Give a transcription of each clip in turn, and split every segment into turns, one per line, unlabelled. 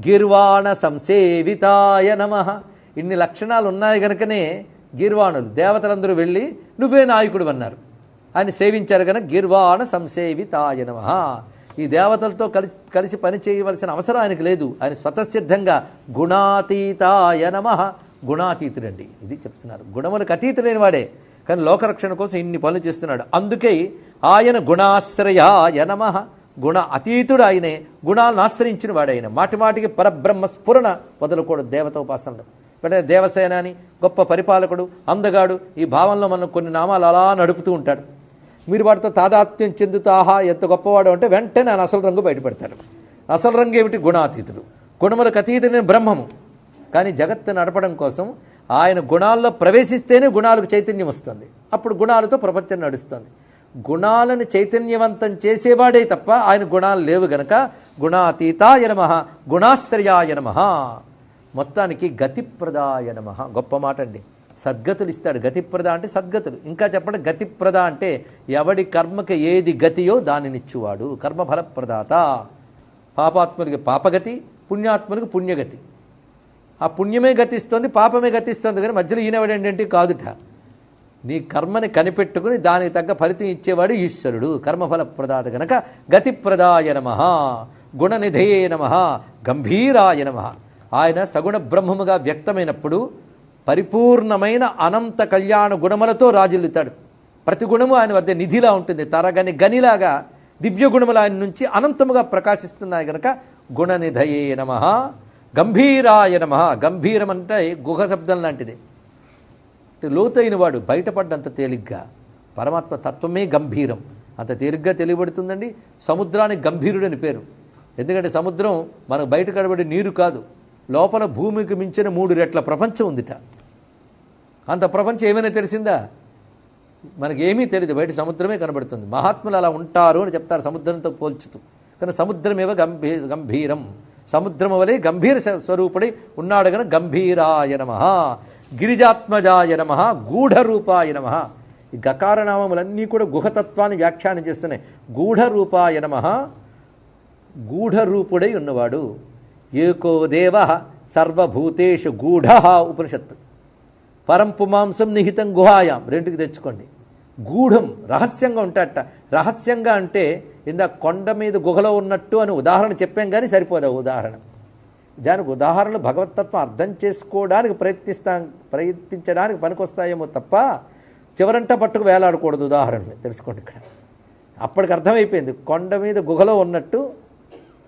గిర్వాణ సంసేవితాయ నమ. ఇన్ని లక్షణాలు ఉన్నాయి గనుకనే గిర్వాణులు దేవతలందరూ వెళ్ళి నువ్వే నాయకుడు అన్నారు. ఆయన సేవించారు కనుక గిర్వాణ సంసేవితాయ నమ. ఈ దేవతలతో కలిసి కలిసి పని చేయవలసిన అవసరం ఆయనకు లేదు. ఆయన స్వతసిద్ధంగా గుణాతీతాయ నమ. గుణాతీతుడండి. ఇది చెప్తున్నారు. గుణములకు అతీతుడైన వాడే. కానీ లోకరక్షణ కోసం ఇన్ని పనులు చేస్తున్నాడు. అందుకే ఆయన గుణాశ్రయాయ నమ. గుణ అతీతుడు ఆయనే గుణాలను ఆశ్రయించిన వాడు ఆయన మాటి మాటికి పరబ్రహ్మ స్ఫురణ వదలకూడదు దేవత ఉపాసనలు. వెంటనే దేవసేన అని గొప్ప పరిపాలకుడు అందగాడు ఈ భావనలో మనం కొన్ని నామాలు అలా నడుపుతూ ఉంటాడు. మీరు వాటితో తాదాత్మ్యం చెందుతూ ఆహా ఎంత గొప్పవాడు అంటే వెంటనే ఆయన అసలు రంగు బయటపెడతాడు. అసలు రంగు ఏమిటి? గుణాతీతుడు. గుణములకు అతీతుడైన బ్రహ్మము. కానీ జగత్తు నడపడం కోసం ఆయన గుణాల్లో ప్రవేశిస్తేనే గుణాలకు చైతన్యం వస్తుంది. అప్పుడు గుణాలతో ప్రపంచం నడుస్తుంది. గుణాలను చైతన్యవంతం చేసేవాడే తప్ప ఆయన గుణాలు లేవు గనక గుణాతీతాయ నమ గుణాశ్రయాయ నమ. మొత్తానికి గతిప్రదాయ నమ. గొప్ప మాట అండి. సద్గతులు ఇస్తాడు. గతిప్రద అంటే సద్గతులు. ఇంకా చెప్పండి గతిప్రద అంటే ఎవడి కర్మకి ఏది గతియో దానినిచ్చువాడు. కర్మఫలప్రదాత. పాపాత్మునికి పాపగతి పుణ్యాత్మునికి పుణ్యగతి. ఆ పుణ్యమే గతిస్తుంది పాపమే గతిస్తుంది కానీ మధ్యలో ఈయనవాడేంటంటే కాదుట. నీ కర్మని కనిపెట్టుకుని దానికి తగ్గ ఫలితం ఇచ్చేవాడు ఈశ్వరుడు. కర్మఫల ప్రదాత గనక గతిప్రదాయ నమ గుణనిధయే నమ గంభీరాయ నమ. ఆయన సగుణ బ్రహ్మముగా వ్యక్తమైనప్పుడు పరిపూర్ణమైన అనంత కళ్యాణ గుణములతో రాజిల్లుతాడు. ప్రతి గుణము ఆయన వద్ద నిధిలా ఉంటుంది. తరగని గనిలాగా దివ్య గుణములు ఆయన నుంచి అనంతముగా ప్రకాశిస్తున్నాయి గనక గుణనిధయే నమ గంభీరాయ నమ. గంభీరం అంటే గుహ శబ్దం లాంటిది. లోతైన వాడు బయటపడ్డంత తేలిగ్గా. పరమాత్మ తత్వమే గంభీరం. అంత తేలిగ్గా తెలియబడుతుందండి? సముద్రానికి గంభీరుడని పేరు. ఎందుకంటే సముద్రం మనకు బయట కడబడి నీరు కాదు. లోపల భూమికి మించిన మూడు రెట్ల ప్రపంచం ఉందిట. అంత ప్రపంచం ఏమైనా తెలిసిందా? మనకేమీ తెలియదు బయట సముద్రమే కనబడుతుంది. మహాత్ములు అలా ఉంటారు అని చెప్తారు సముద్రంతో పోల్చుతూ. కానీ సముద్రమేవ గంభీ గంభీరం. సముద్రము వలె గంభీర స్వ- స్వరూపుడై ఉన్నాడు కనుక గంభీరాయ నమ. గిరిజాత్మజాయ నమ గూఢరూపాయ నమ. ఈ గకారనామములన్నీ కూడా గుహతత్వాన్ని వ్యాఖ్యానం చేస్తున్నాయి. గూఢరూపాయ నమ గూఢరూపుడై ఉన్నవాడు. ఏకో దేవ సర్వభూతేషు గూఢ ఉపనిషత్తు. పరంపుమాంసం నిహితం గుహాయాం రెండుకి తెచ్చుకోండి. గూఢం రహస్యంగా ఉంటాడట. రహస్యంగా అంటే ఇందా కొండ మీద గుహలో ఉన్నట్టు అని ఉదాహరణ చెప్పాం కానీ సరిపోదా ఉదాహరణ? దానికి ఉదాహరణలు భగవతత్వం అర్థం చేసుకోవడానికి ప్రయత్నిస్తాం ప్రయత్నించడానికి పనికొస్తాయేమో తప్ప చివరంట పట్టుకు వేలాడకూడదు ఉదాహరణలు. తెలుసుకోండి ఇక్కడ. అప్పటికి అర్థమైపోయింది. కొండ మీద గుహలో ఉన్నట్టు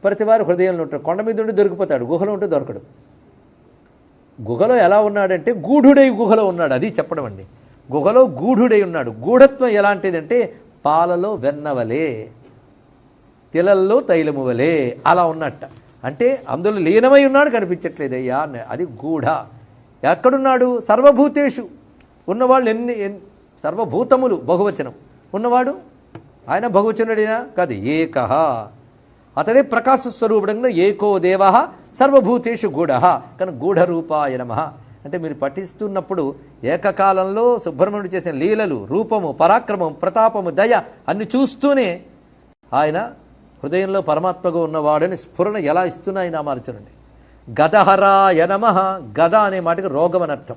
ప్రతివారు హృదయంలో ఉంటాడు కొండ మీద ఉండి దొరికిపోతాడు. గుహలో ఉంటే దొరకడు. గుహలో ఎలా ఉన్నాడంటే గూఢుడై గుహలో ఉన్నాడు. అది చెప్పడం అండి. గుహలో గూఢుడై ఉన్నాడు. గూఢత్వం ఎలాంటిదంటే పాలలో వెన్నవలే తిలల్లో తైలము వలే అలా ఉన్నట్ట. అంటే అందులో లీనమై ఉన్నాడు కనిపించట్లేదయ్యా అన్న అది గూఢ. ఎక్కడున్నాడు? సర్వభూతేషు. ఉన్నవాళ్ళు ఎన్ని సర్వభూతములు బహువచనం. ఉన్నవాడు? ఆయన బహువచనుడైనా? కాదు ఏక. అతడే ప్రకాశ స్వరూపుడంగా ఏకో దేవ సర్వభూతేషు గూఢ. కానీ గూఢరూపాయ నమ. అంటే మీరు పఠిస్తున్నప్పుడు ఏకకాలంలో సుబ్రహ్మణ్యుడు చేసిన లీలలు రూపము పరాక్రమం ప్రతాపము దయ అన్ని చూస్తూనే ఆయన హృదయంలో పరమాత్మగా ఉన్నవాడని స్ఫురణ ఎలా ఇస్తున్నాయి నామాలు చూడండి. గదహరాయ నమ గద అనే మాటకి రోగం అని అర్థం.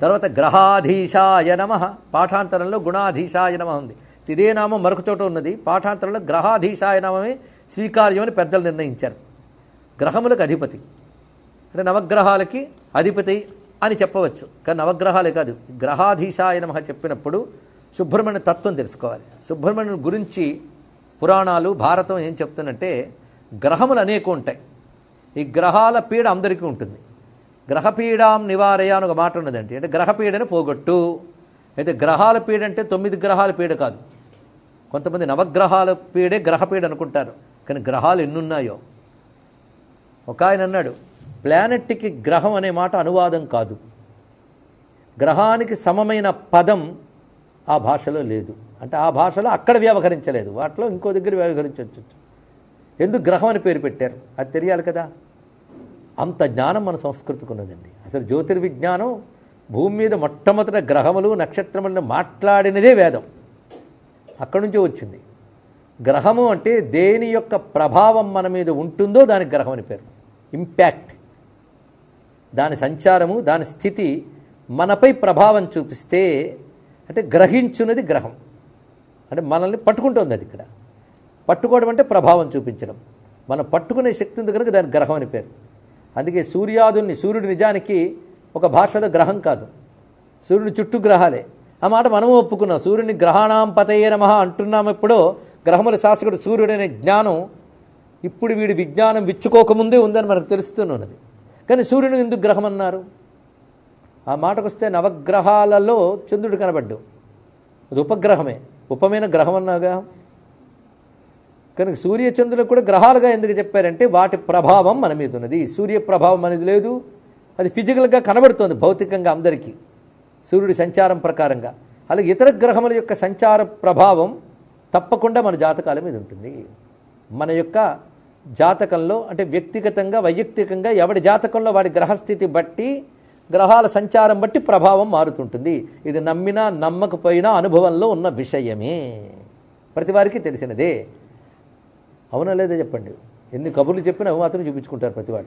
తర్వాత గ్రహాధీశాయ నమ పాఠాంతరంలో గుణాధీశాయ నమ ఉంది. ఇదే నామం మరొక చోట ఉన్నది. పాఠాంతరంలో గ్రహాధీశాయ నామమే స్వీకార్యమని పెద్దలు నిర్ణయించారు. గ్రహములకు అధిపతి. అంటే నవగ్రహాలకి అధిపతి అని చెప్పవచ్చు. కానీ నవగ్రహాలే కాదు. గ్రహాధీశాయ నమ చెప్పినప్పుడు సుబ్రహ్మణ్య తత్వం తెలుసుకోవాలి. సుబ్రహ్మణ్యుని గురించి పురాణాలు భారతం ఏం చెప్తున్నట్టే గ్రహములు అనేక ఉంటాయి. ఈ గ్రహాల పీడ అందరికీ ఉంటుంది. గ్రహపీడాం నివారయ అని ఒక మాట ఉన్నదండి. అంటే గ్రహపీడను పోగొట్టు. అయితే గ్రహాల పీడ అంటే తొమ్మిది గ్రహాల పీడ కాదు. కొంతమంది నవగ్రహాల పీడే గ్రహపీడ అనుకుంటారు. కానీ గ్రహాలు ఎన్నున్నాయో? ఒక ఆయన అన్నాడు ప్లానెట్కి గ్రహం అనే మాట అనువాదం కాదు. గ్రహానికి సమమైన పదం ఆ భాషలో లేదు. అంటే ఆ భాషలో అక్కడ వ్యవహరించలేదు. వాటిలో ఇంకో దగ్గర వ్యవహరించవచ్చు. ఎందుకు గ్రహం అని పేరు పెట్టారు? అది తెలియాలి కదా. అంత జ్ఞానం మన సంస్కృతికి ఉన్నదండి. అసలు జ్యోతిర్విజ్ఞానం భూమి మీద మొట్టమొదట గ్రహములు నక్షత్రములను మాట్లాడినదే వేదం. అక్కడి నుంచే వచ్చింది. గ్రహము అంటే దేని యొక్క ప్రభావం మన మీద ఉంటుందో దానికి గ్రహం అని పేరు. ఇంపాక్ట్ దాని సంచారము దాని స్థితి మనపై ప్రభావం చూపిస్తే అంటే గ్రహించున్నది గ్రహం. అంటే మనల్ని పట్టుకుంటుంది అది ఇక్కడ. పట్టుకోవడం అంటే ప్రభావం చూపించడం. మనం పట్టుకునే శక్తి ఉంది కనుక దాని గ్రహం అని పేరు. అందుకే సూర్యాదుని సూర్యుడు నిజానికి ఒక భాషలో గ్రహం కాదు. సూర్యుడు చుట్టూ గ్రహాలే. ఆ మాట మనము ఒప్పుకున్నాం. సూర్యుని గ్రహాణం పతయే నమ అంటున్నాం ఎప్పుడో. గ్రహముల శాసకుడు సూర్యుడనే జ్ఞానం ఇప్పుడు వీడి విజ్ఞానం విచ్చుకోకముందే ఉందని మనకు తెలుస్తున్నది కానీ సూర్యుని ఎందుకు గ్రహం అన్నారు? ఆ మాటకు వస్తే నవగ్రహాలలో చంద్రుడు కనబడ్డు అది ఉపగ్రహమే. ఉపమైన గ్రహం అన్నాగా కనుక సూర్యచంద్రులకు కూడా గ్రహాలుగా ఎందుకు చెప్పారంటే వాటి ప్రభావం మన మీద ఉన్నది. సూర్య ప్రభావం అనేది లేదు. అది ఫిజికల్గా కనబడుతోంది భౌతికంగా అందరికీ. సూర్యుడి సంచారం ప్రకారంగా. అలాగే ఇతర గ్రహముల యొక్క సంచార ప్రభావం తప్పకుండా మన జాతకాల మీద ఉంటుంది. మన యొక్క జాతకంలో అంటే వ్యక్తిగతంగా వైయక్తికంగా ఎవడి జాతకంలో వాడి గ్రహస్థితి బట్టి గ్రహాల సంచారం బట్టి ప్రభావం మారుతుంటుంది. ఇది నమ్మినా నమ్మకపోయినా అనుభవంలో ఉన్న విషయమే. ప్రతి వారికి తెలిసినదే. అవునా లేదా చెప్పండి? ఎన్ని కబుర్లు చెప్పినా అవి మాత్రం చూపించుకుంటారు ప్రతివాడు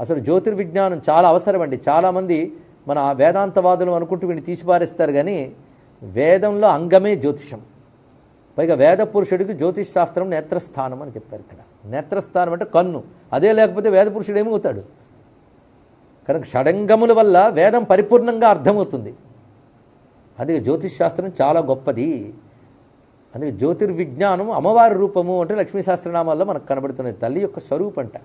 అసలు జ్యోతిర్విజ్ఞానం చాలా అవసరం అండి. చాలామంది మన వేదాంతవాదులు అనుకుంటూ వీడిని తీసిపారేస్తారు కానీ వేదంలో అంగమే జ్యోతిషం. పైగా వేద పురుషుడికి జ్యోతిష్ శాస్త్రం నేత్రస్థానం అని చెప్పారు ఇక్కడ. నేత్రస్థానం అంటే కన్ను. అదే లేకపోతే వేద పురుషుడు ఏమవుతాడు? కనుక షడంగముల వల్ల వేదం పరిపూర్ణంగా అర్థమవుతుంది. అందుకే జ్యోతిష్ శాస్త్రం చాలా గొప్పది. అందుకే జ్యోతిర్విజ్ఞానం అమ్మవారి రూపము అంటే లక్ష్మీ శాస్త్రనామాల్లో మనకు కనబడుతున్నది. తల్లి యొక్క స్వరూపంట.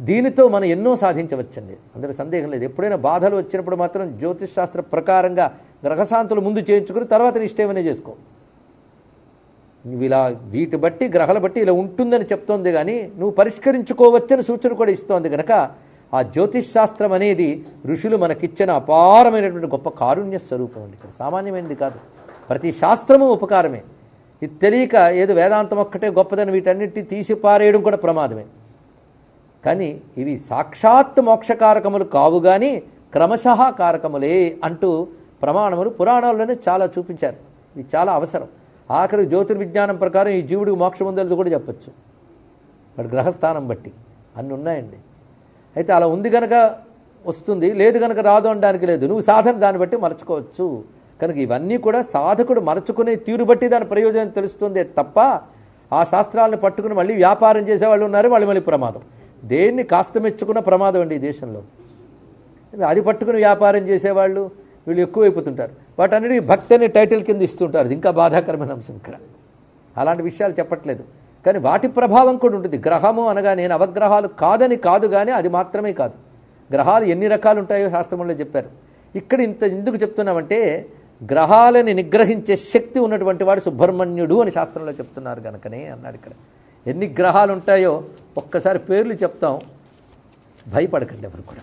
దీనితో మనం ఎన్నో సాధించవచ్చండి. అందులో సందేహం లేదు. ఎప్పుడైనా బాధలు వచ్చినప్పుడు మాత్రం జ్యోతిష్ శాస్త్ర ప్రకారంగా గ్రహశాంతులు ముందు చేయించుకుని తర్వాత నీ ఇష్టమనే చేసుకో. నువ్వు ఇలా వీటి బట్టి గ్రహాల బట్టి ఇలా ఉంటుందని చెప్తోంది కానీ నువ్వు పరిష్కరించుకోవచ్చని సూచన కూడా ఇస్తోంది కనుక ఆ జ్యోతిష్ శాస్త్రం అనేది ఋషులు మనకిచ్చిన అపారమైనటువంటి గొప్ప కారుణ్య స్వరూపం అండి. ఇక్కడ సామాన్యమైనది కాదు. ప్రతి శాస్త్రము ఉపకారమే. ఇది తెలియక ఏదో వేదాంతం ఒక్కటే గొప్పదని వీటన్నిటి తీసి పారేయడం కూడా ప్రమాదమే. కానీ ఇవి సాక్షాత్ మోక్షకారకములు కావు కానీ క్రమశః కారకములే అంటూ ప్రమాణములు పురాణాల్లోనే చాలా చూపించారు. ఇది చాలా అవసరం. ఆఖరి జ్యోతిర్విజ్ఞానం ప్రకారం ఈ జీవుడికి మోక్షం ఉందని కూడా చెప్పచ్చు. వాడు గ్రహస్థానం బట్టి అన్నీ ఉన్నాయండి అయితే అలా ఉంది కనుక వస్తుంది లేదు కనుక రాదు అనడానికి లేదు. నువ్వు సాధన దాన్ని బట్టి మరచుకోవచ్చు. కనుక ఇవన్నీ కూడా సాధకుడు మరచుకునే తీరు బట్టి దాని ప్రయోజనం తెలుస్తుంది తప్ప ఆ శాస్త్రాలను పట్టుకుని మళ్ళీ వ్యాపారం చేసేవాళ్ళు ఉన్నారు వాళ్ళు మళ్ళీ ప్రమాదం. దేన్ని కాస్త మెచ్చుకున్న ప్రమాదం అండి ఈ దేశంలో? అది పట్టుకుని వ్యాపారం చేసేవాళ్ళు వీళ్ళు ఎక్కువైపోతుంటారు. వాటన్నిటికీ భక్తి అనే టైటిల్ కింద ఇస్తుంటారు. ఇంకా బాధాకరమైన అంశం ఇక్కడ. అలాంటి విషయాలు చెప్పట్లేదు. కానీ వాటి ప్రభావం కూడా ఉంటుంది. గ్రహము అనగా నేను అవగ్రహాలు కాదని కాదు కానీ అది మాత్రమే కాదు. గ్రహాలు ఎన్ని రకాలు ఉంటాయో శాస్త్రంలో చెప్పారు. ఇక్కడ ఇంత ఎందుకు చెప్తున్నామంటే గ్రహాలని నిగ్రహించే శక్తి ఉన్నటువంటి వాడు సుబ్రహ్మణ్యుడు అని శాస్త్రంలో చెప్తున్నారు కనుకనే అన్నాడు ఇక్కడ. ఎన్ని గ్రహాలు ఉంటాయో ఒక్కసారి పేర్లు చెప్తాం. భయపడకండి ఎవరు కూడా.